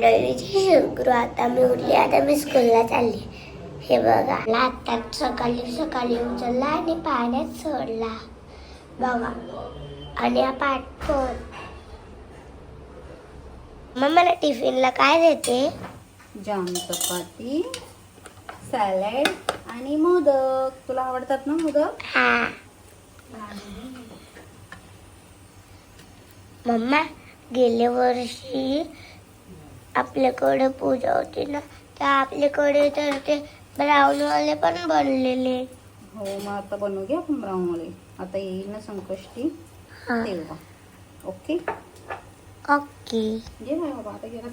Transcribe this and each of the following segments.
मंडळीची शुक्र आता मी उठली आता मी स्कूलला चालली. हे बघा. आता सकाळी सकाळी उचलला आणि पाण्यात सोडला. बघा. आणि हा पाठ पण मग मला टिफिनला काय देते? जाम चपाती सॅलड आणि मोदक. तुला आवडतात ना मोदक? हा. मम्मा गेल्या वर्षी आपल्याकडे पूजा होती ना तर आपल्याकडे तर ते ब्राऊनवाले पण बनलेले. हो मग आता बनवू घ्या आपण ब्राऊनवाले आता येईल ना संकष्टी. हा. तेव्हा ओके? ओके. बाबा आता गेला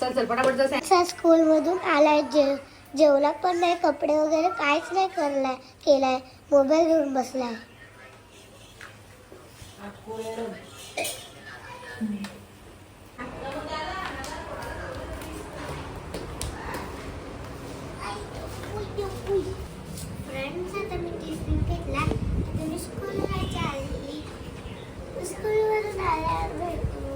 चल चल पटापट जा असा स्कूलमधून आलाय जे जेवला पण नाही कपडे वगैरे काहीच नाही करलाय केलाय मोबाईल घेऊन बसलाय फ्रेंड्स आता मी टिफिन घेतला आता मी स्कूलला चालली स्कूलवरून आल्यावर भेटू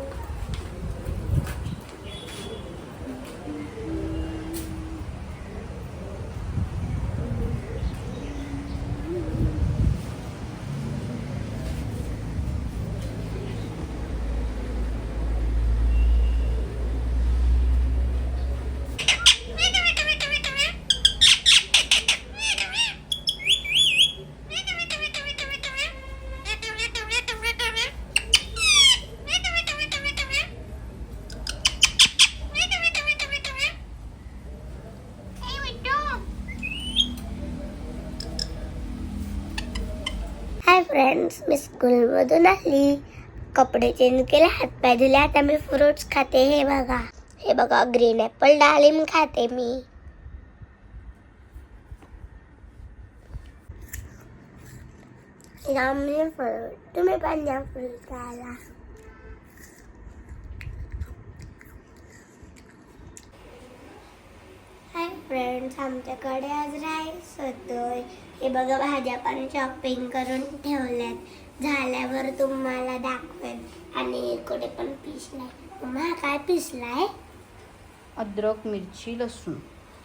हाय फ्रेंड्स मी स्कूलमधून आली कपडे चेंज केले हातपाय धुले. आता मी फ्रुट्स खाते. हे बघा. हे बघा ग्रीन ॲपल डाळिंब खाते मी. फ्रूट तुम्ही पण जा फ्रूट खायला हाय फ्रेंड्स आमच्याकडे आज राईस होतोय. हे बघा भाज्या पण शॉपिंग करून ठेवल्यात. झाल्यावर तुम्हाला दाखवेन. आणि इकडे पण पिसलाय हा काय पिसलाय अद्रक मिरची लसूण.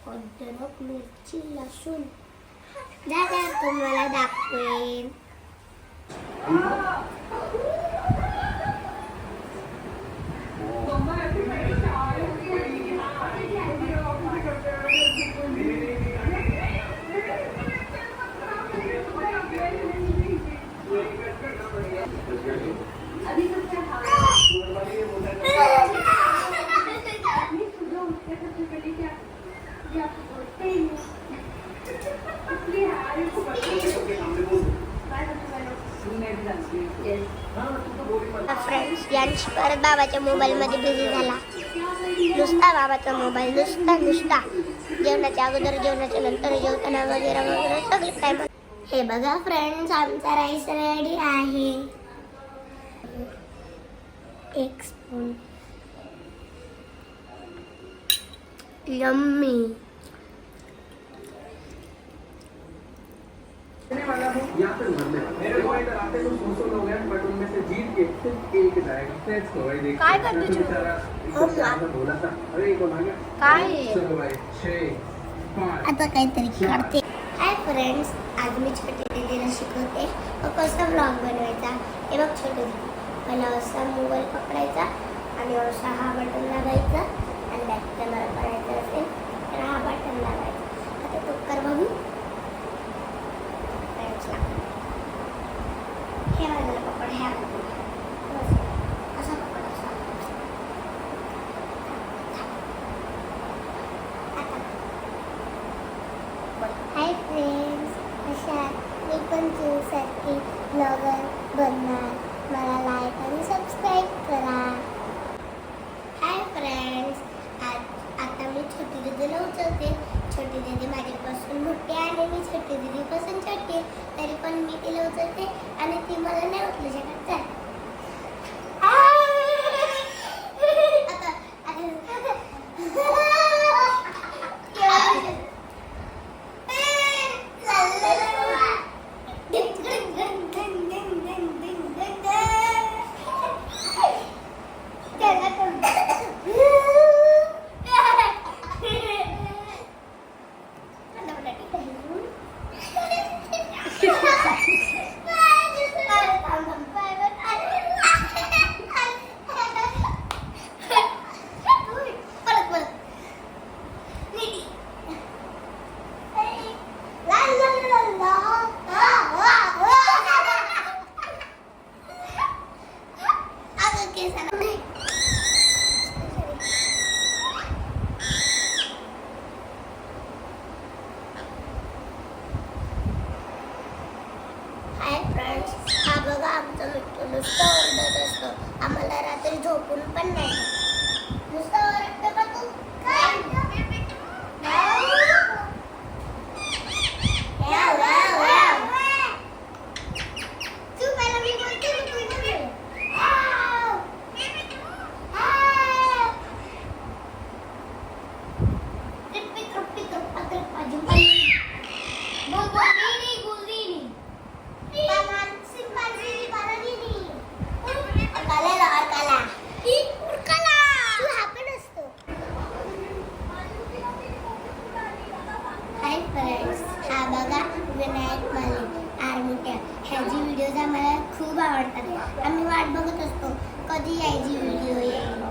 अद्रक मिरची लसूण. झाल्यावर तुम्हाला दाखवेन. बाबाच्या मोबाईलमध्ये बिझी झाला. नुसता बाबाचा मोबाईल नुसता नुसता. जेवणाच्या अगोदर जेवणाच्या नंतर जेवताना वगैरे वगैरे सगळं काय हे बघा फ्रेंड्स आमचा राईस रेडी आहे. एक स्पून यम्मी काय करते काय आता काहीतरी काढते. हाय फ्रेंड्स आज मी छोटी दीदीला शिकवते. व कसा ब्लॉग बनवायचा? हे बघ छोटी दीदी. मला असा मोबाईल पकडायचा आणि असा हा बटन दाबायचा आणि बॅक कॅमेरा करायचा असेल तर हा बटन दाबायचा आता तो कर बघू Friends ला. हे वाला पकड ह्या बस. असा पकड असा आता हाय फ्रेंड्स कशा मी पण ब्लॉगर बनणार. मला लाईक आणि सबस्क्राईब करा. हाय फ्रेंड्स आज आता मी छोटी दीदीला उचलते छोटी दीदी माझ्यापासून मोठी आणि मी छोटी दीदीपासून छोटी आहे. तरी पण मी तिला उचलते आणि ती मला नाही उचलू शकत. आम्ही वाट बघत असतो. कधी यायची व्हिडिओ येईल?